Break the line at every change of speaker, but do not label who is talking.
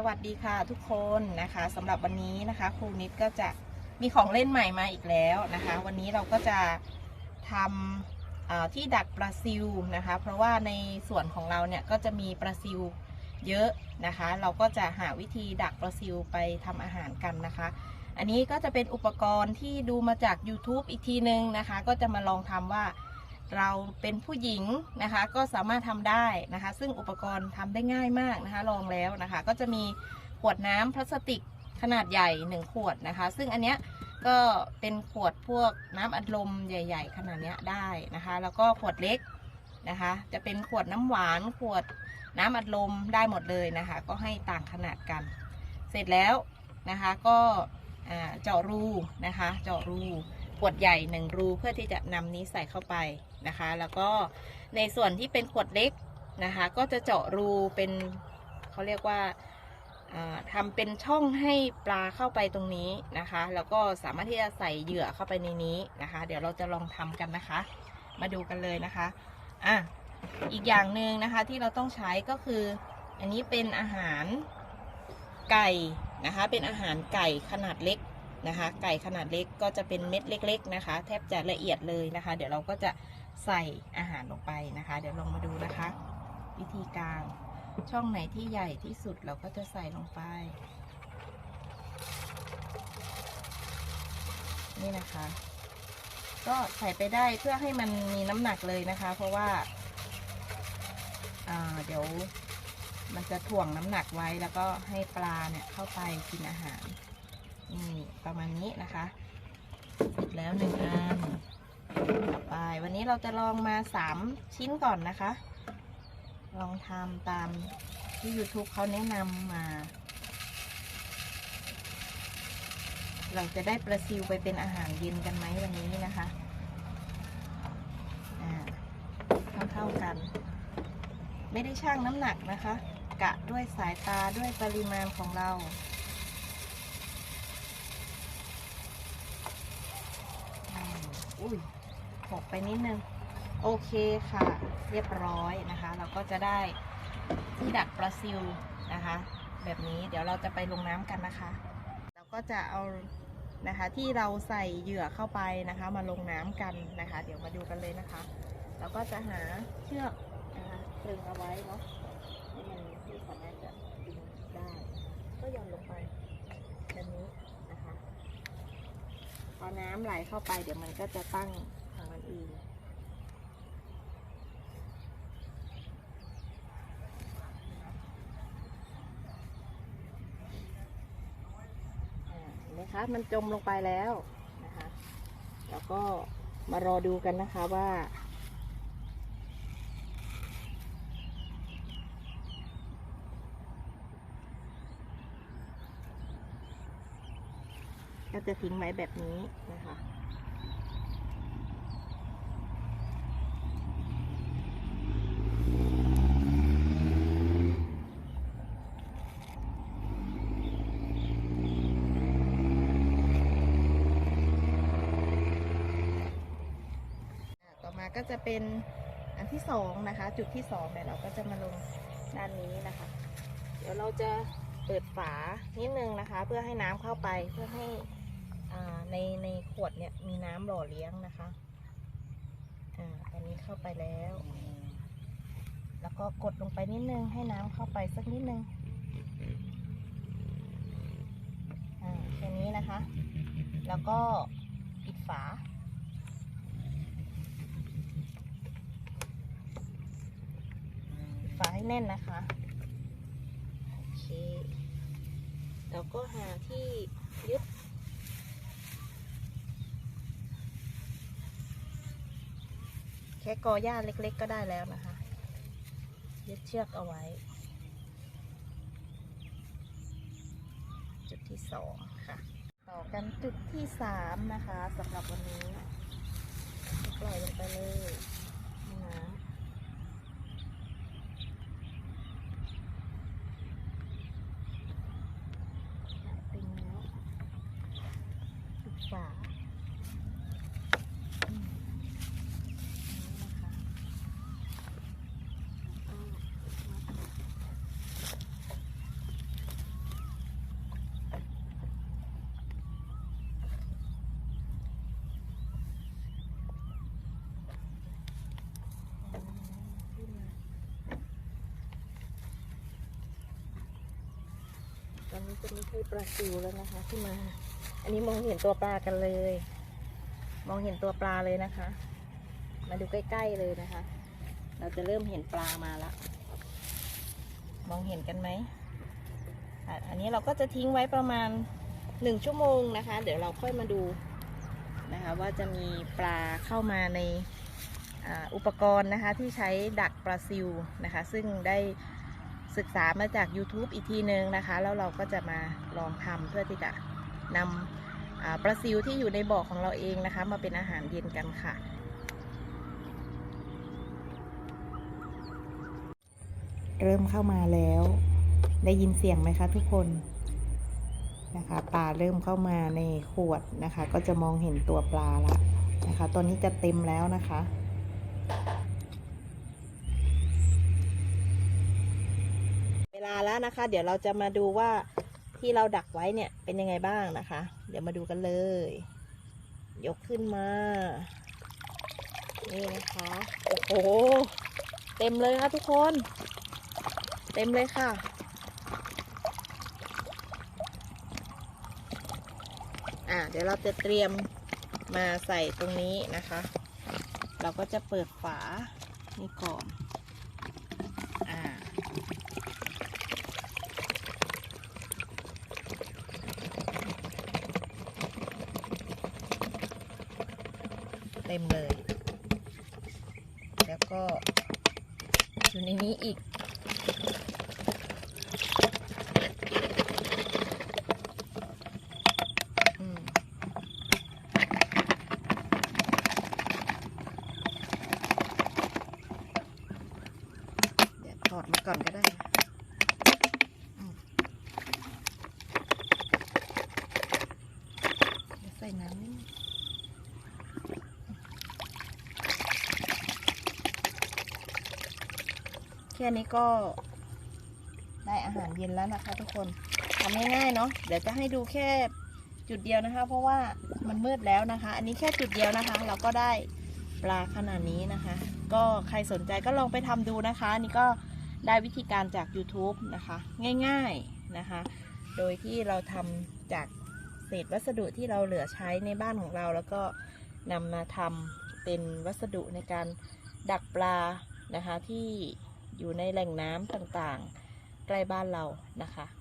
สวัสดีค่ะทุกคนนะคะสำหรับวันนี้นะคะครูนิดก็จะมีของเล่นใหม่มาอีกแล้วนะคะ วันนี้เราก็จะทำที่ดักปลาซิวนะคะ เพราะว่าในส่วนของเราเนี่ยก็จะมีปลาซิวเยอะนะคะ เราก็จะหาวิธีดักปลาซิวไปทำอาหารกันนะคะ อันนี้ก็จะเป็นอุปกรณ์ที่ดูมาจาก YouTube อีกทีนึงนะคะ ก็จะมาลองทำว่า เราเป็นผู้หญิงนะคะก็สามารถทำได้นะคะ ซึ่งอุปกรณ์ทำได้ง่ายมากนะคะ ลองแล้วนะคะ ก็จะมีขวดน้ำพลาสติกขนาดใหญ่ 1 ขวดนะคะ ซึ่งอันเนี้ยก็เป็นขวดพวกน้ำอัดลมใหญ่ ๆ ขนาดเนี้ยได้นะคะ แล้วก็ขวดเล็กนะคะ จะเป็นขวดน้ำหวาน ขวดน้ำอัดลมได้หมดเลยนะคะ ก็ให้ต่างขนาดกัน เสร็จแล้วนะคะก็เจาะรูนะคะ เจาะรูขวดใหญ่หนึ่งรูเพื่อที่จะนำนี้ใส่เข้าไป นะคะ แล้วก็ในส่วนที่เป็นขวดเล็กนะคะ ก็จะเจาะรูเป็นเขาเรียกว่าอ่าทำเป็นช่องให้ปลาเข้าไปตรงนี้นะคะ แล้วก็สามารถที่จะใส่เหยื่อเข้าไปในนี้นะคะ เดี๋ยวเราจะลองทำกันนะคะ มาดูกันเลยนะคะอะอีกอย่างหนึ่งนะคะที่เราต้องใช้ก็คือ อันนี้เป็นอาหารไก่นะคะ เป็นอาหารไก่ขนาดเล็กนะคะ ไก่ขนาดเล็กก็จะเป็นเม็ดเล็ก ๆ นะคะ แทบจะละเอียดเลยนะคะ เดี๋ยวเราก็จะ ใส่อาหารลงไปนะคะ เดี๋ยวลองมาดูนะคะ วิธีการช่องไหนที่ใหญ่ที่สุดเราก็จะใส่ลงไป นี่นะคะ ก็ใส่ไปได้เพื่อให้มันมีน้ำหนักเลยนะคะ เพราะว่าาเดี๋ยวมันจะถ่วงน้ำหนักไว้แล้วก็ให้ปลาเนี่ยเข้าไปกินอาหาร นี่ประมาณนี้นะคะเสร็จแล้วหนึ่งอัน ไปวันนี้เราจะลองมาสามชิ้นก่อนนะคะ ลองทำตามที่ YouTube เขาแนะนำมา เราจะได้ปลาซิวไปเป็นอาหารเย็นกันไหมวันนี้นะคะเท่าๆกัน ไม่ได้ชั่งน้ำหนักนะคะ กะด้วยสายตาด้วยปริมาณของเราอุ้ย หกไปนิดนึง โอเคค่ะ เรียบร้อยนะคะ เราก็จะได้ที่ดักปลาซิวนะคะ แบบนี้เดี๋ยวเราจะไปลงน้ำกันนะคะ เราก็จะเอานะคะที่เราใส่เหยื่อเข้าไปนะคะ มาลงน้ำกันนะคะ เดี๋ยวมาดูกันเลยนะคะ เราก็จะหาเชือกนะคะตรึงเอาไว้เนาะให้มันที่สามารถจะดึงได้ ก็ย่อนลงไปแบบนี้นะคะพอน้ำไหลเข้าไปเดี๋ยวมันก็จะตั้ง นเห็นไหมคะมันจมลงไปแล้วนะคะแล้วก็มารอดูกันนะคะว่าก็จะทิ้งไว้แบบนี้นะคะ อ่าต่อมา ก็จะเป็นอันที่สองนะคะ จุดที่สองเนี่ยเราก็จะมาลงด้านนี้นะคะ เดี๋ยวเราจะเปิดฝานิดนึงนะคะ เพื่อให้น้ำเข้าไปเพื่อให้อ่าในในขวดเนี่ยมีน้ำหล่อเลี้ยงนะคะอ่าตอนนี้เข้าไปแล้ว แล้วก็กดลงไปนิดนึงให้น้ำเข้าไปสักนิดนึงอ่าแค่นี้นะคะ แล้วก็ปิดฝา ฝาให้แน่นนะคะโอเคแล้วก็หาที่ยึดแค่กอหญ้าเล็กๆก็ได้แล้วนะคะ ยึดเชือกเอาไว้ จุดที่สองค่ะ ต่อกันจุดที่สามนะคะสำหรับวันนี้ ปล่อยลงไปเลยน้ำ ตึงแล้ว ปิดฝาอืมนี่นะคะแล้วก็ อ นี้จะไม่ใช่ปลาซิวแล้วนะคะที่มา อันนี้มองเห็นตัวปลากันเลย มองเห็นตัวปลาเลยนะคะ มาดูใกล้ๆเลยนะคะ เราจะเริ่มเห็นปลามาแล้วมองเห็นกันไหมอันนี้เราก็จะทิ้งไว้ประมาณหนึ่งชั่วโมงนะคะ เดี๋ยวเราค่อยมาดูนะคะว่าจะมีปลาเข้ามาในอ,อุปกรณ์นะคะที่ใช้ดักปลาซิวนะคะ ซึ่งได้ ศึกษามาจาก YouTube อีกทีนึงนะคะ แล้วเราก็จะมาลองทำเพื่อที่จะนำปลาซิวที่อยู่ในบ่อของเราเองนะคะ มาเป็นอาหารเย็นกันค่ะ เริ่มเข้ามาแล้ว ได้ยินเสียงไหมคะทุกคนนะคะปลาเริ่มเข้ามาในขวดนะคะ ก็จะมองเห็นตัวปลาละนะคะ ตอนนี้จะเต็มแล้วนะคะ เวลาแล้ว นะคะ เดี๋ยวเราจะมาดูว่าที่เราดักไว้เนี่ยเป็นยังไงบ้างนะคะ เดี๋ยวมาดูกันเลย ยกขึ้นมา นี่นะคะ โอ้โห เต็มเลยค่ะทุกคน เต็มเลยค่ะ อ่าเดี๋ยวเราจะเตรียมมาใส่ตรงนี้นะคะ เราก็จะเปิดฝานี่ก่อน อ่า เต็มเลย แล้วก็อยู่ในนี้อีก เดี๋ยวถอดมาก่อนก็ได้เดี๋ยวใส่น้ำนิดนึง แค่นี้ก็ได้อาหารเย็นแล้วนะคะ ทุกคนทำง่ายๆเนาะเดี๋ยวจะให้ดูแค่จุดเดียวนะคะ เพราะว่ามันมืดแล้วนะคะ อันนี้แค่จุดเดียวนะคะ เราก็ได้ปลาขนาดนี้นะคะ ก็ใครสนใจก็ลองไปทำดูนะคะนนี้ก็ได้วิธีการจาก YouTube นะคะ ง่ายๆนะคะ โดยที่เราทำจากเศษวัสดุที่เราเหลือใช้ในบ้านของเรา แล้วก็นำมาทำเป็นวัสดุในการดักปลานะคะที่ อยู่ในแหล่งน้ำต่างๆ ใกล้บ้านเรานะคะ